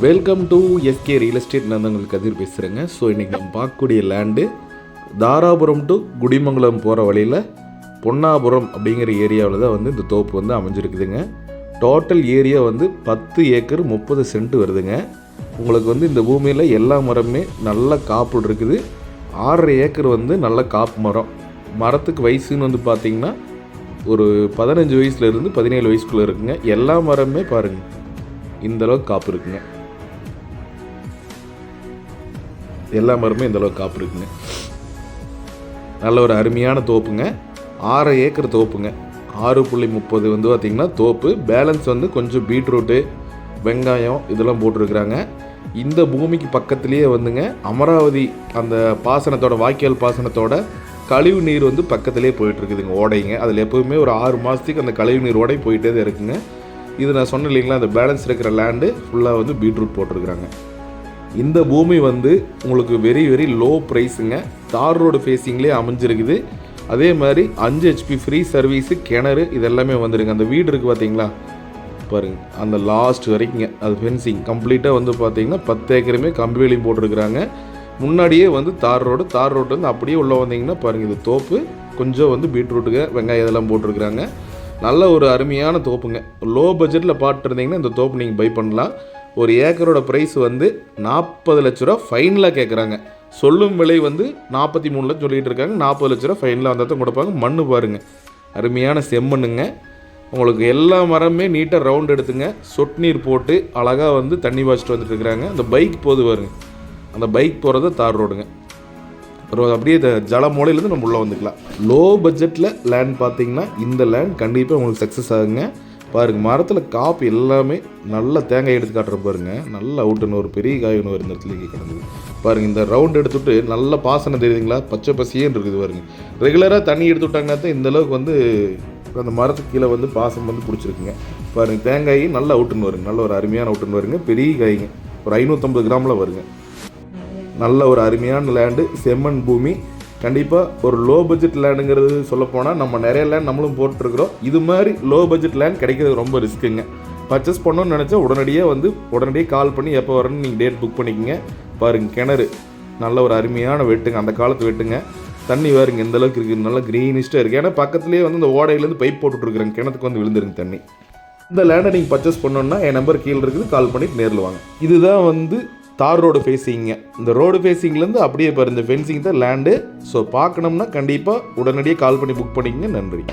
Welcome to SK real estate நான் உங்களுக்கு கதிர் பேசுகிறேங்க ஸோ இன்றைக்கி நம்ம பார்க்கக்கூடிய லேண்டு தாராபுரம் டு குடிமங்கலம் போகிற வழியில் பொன்னாபுரம் அப்படிங்கிற ஏரியாவில் தான் வந்து இந்த தோப்பு வந்து அமைஞ்சிருக்குதுங்க. டோட்டல் ஏரியா வந்து பத்து ஏக்கர் முப்பது சென்ட் வருதுங்க. உங்களுக்கு வந்து இந்த பூமியில் எல்லா மரமுமே நல்ல காப்பு இருக்குது. ஆறரை ஏக்கர் வந்து நல்ல காப்பு மரம். மரத்துக்கு வயசுன்னு வந்து பார்த்தீங்கன்னா ஒரு பதினஞ்சு வயசுலேருந்து பதினேழு வயசுக்குள்ளே இருக்குங்க. எல்லா மரமுமே பாருங்கள் இந்த அளவுக்கு காப்பு இருக்குங்க. எல்லா மரமும் இந்தளவுக்கு காப்பு இருக்குங்க. நல்ல ஒரு அருமையான தோப்புங்க. ஆறு ஏக்கர் தோப்புங்க. ஆறு புள்ளி முப்பது வந்து பார்த்திங்கன்னா தோப்பு. பேலன்ஸ் வந்து கொஞ்சம் பீட்ரூட்டு வெங்காயம் இதெல்லாம் போட்டிருக்கிறாங்க. இந்த பூமிக்கு பக்கத்துலேயே வந்துங்க அமராவதி அந்த பாசனத்தோட வாய்க்கால் பாசனத்தோட கழிவு நீர் வந்து பக்கத்துலேயே போயிட்டுருக்குதுங்க ஓடைங்க. அதில் எப்போவுமே ஒரு ஆறு மாதத்துக்கு அந்த கழிவு நீர் ஓடை போயிட்டே தான் இருக்குங்க. இது நான் சொன்னேன் இல்லைங்களா அந்த பேலன்ஸ் இருக்கிற லேண்டு ஃபுல்லாக வந்து பீட்ரூட் போட்டிருக்கிறாங்க. இந்த பூமி வந்து உங்களுக்கு வெரி வெரி லோ ப்ரைஸுங்க தார் ரோடு ஃபேஸிங்லேயே அமைஞ்சிருக்குது. அதே மாதிரி அஞ்சு ஹெச்பி ஃப்ரீ சர்வீஸு கிணறு இது எல்லாமே வந்துருங்க. அந்த வீடு இருக்குது பார்த்தீங்களா பாருங்க. அந்த லாஸ்ட் வரைக்குங்க. அது ஃபென்சிங் கம்ப்ளீட்டாக வந்து பார்த்தீங்கன்னா பத்து ஏக்கருமே கம்பி வேலியும் போட்டிருக்கிறாங்க. முன்னாடியே வந்து தார் ரோடு. தார் ரோடு வந்து அப்படியே உள்ளே வந்தீங்கன்னா பாருங்கள் இது தோப்பு. கொஞ்சம் வந்து பீட்ரூட்டுங்க வெங்காயம் இதெல்லாம் போட்டிருக்கிறாங்க. நல்ல ஒரு அருமையான தோப்புங்க. லோ பட்ஜெட்டில் பாட்டுருந்தீங்கன்னா இந்த தோப்பு நீங்கள் பை பண்ணலாம். ஒரு ஏக்கரோட ப்ரைஸ் வந்து நாற்பது லட்ச ரூபா ஃபைனில் கேட்குறாங்க சொல்லும் விலை வந்து நாற்பத்தி மூணு லட்சம் சொல்லிகிட்டு இருக்காங்க. நாற்பது லட்ச ரூபா ஃபைனலாக வந்தால் தான் கொடுப்பாங்க. மண்ணு பாருங்கள் அருமையான செம்மண்ணுங்க. உங்களுக்கு எல்லா மரமே நீட்டாக ரவுண்ட் எடுத்துங்க. சொட்டு நீர் போட்டு அழகாக வந்து தண்ணி பாய்ச்சிட்டு வந்துட்டு இருக்கிறாங்க அந்த பைக் போது பாருங்க. அந்த பைக் போகிறது தார் ரோடுங்க. அப்புறம் அப்படியே இந்த ஜல மூலையிலேருந்து நம்ம உள்ளே வந்துக்கலாம். லோ பட்ஜெட்டில் லேண்ட் பார்த்தீங்கன்னா இந்த லேண்ட் கண்டிப்பாக உங்களுக்கு சக்ஸஸ் ஆகுங்க. பாருங்க மரத்தில் காப்பு எல்லாமே நல்ல தேங்காய் எடுத்து காட்டுற பாருங்க. நல்ல அவுட்டுன்னு ஒரு பெரிய காய் ஒன்று ஒரு இடத்துல இங்கே கிடந்தது பாருங்க இந்த ரவுண்ட் எடுத்துட்டு நல்ல பாசனம் தெரியுதுங்களா? பச்சை பசியேன்னு இருக்குது பாருங்க. ரெகுலராக தண்ணி எடுத்து விட்டாங்கன்னா தான் இந்த அளவுக்கு வந்து அந்த மரத்துக்கு கீழே வந்து பாசம் வந்து பிடிச்சிருக்குங்க. பாருங்க தேங்காய் நல்ல அவுட்டுன்னு வருங்க. நல்ல ஒரு அருமையான அவுட்டுன்னு வருங்க. பெரிய காய்ங்க. ஒரு ஐநூற்றம்பது கிராமில் வருங்க. நல்ல ஒரு அருமையான லேண்டு செம்மண் பூமி கண்டிப்பாக ஒரு லோ பட்ஜெட் லேண்டுங்கிறது சொல்லப்போனால் நம்ம நிறைய லேண்ட் நம்மளும் போட்டுருக்குறோம். இது மாதிரி லோ பட்ஜெட் லேண்ட் கிடைக்கிறது ரொம்ப ரிஸ்க்குங்க பர்ச்சேஸ் பண்ணணும்னு நினச்சா உடனடியாக வந்து உடனடியே கால் பண்ணி எப்போ வரணும்னு நீங்கள் டேட் புக் பண்ணிக்கோங்க. பாருங்கள் கிணறு. நல்ல ஒரு அருமையான வெட்டுங்க. அந்த காலத்து வெட்டுங்க. தண்ணி பாருங்க எந்த அளவுக்கு இருக்குது நல்லா க்ரீனிஷ்டாக இருக்குது ஏன்னா பக்கத்துலேயே வந்து இந்த ஓடையிலேருந்து பைப் போட்டுட்ருக்குறாங்க. கிணத்துக்கு வந்து விழுந்துருங்க தண்ணி. இந்த லேண்டை நீங்கள் பர்ச்சேஸ் பண்ணணுன்னா என் நம்பர் கீழே இருக்குது. கால் பண்ணிட்டு நேரில் வாங்க. இதுதான் வந்து தார் ரோடு ஃபேஸிங்க இந்த ரோடு ஃபேஸிங்லேருந்து அப்படியே பாரு இந்த ஃபென்சிங் தான் லேண்டு ஸோ பார்க்கணும்னா கண்டிப்பாக உடனடியே கால் பண்ணி புக் பண்ணிக்கங்க. நன்றி.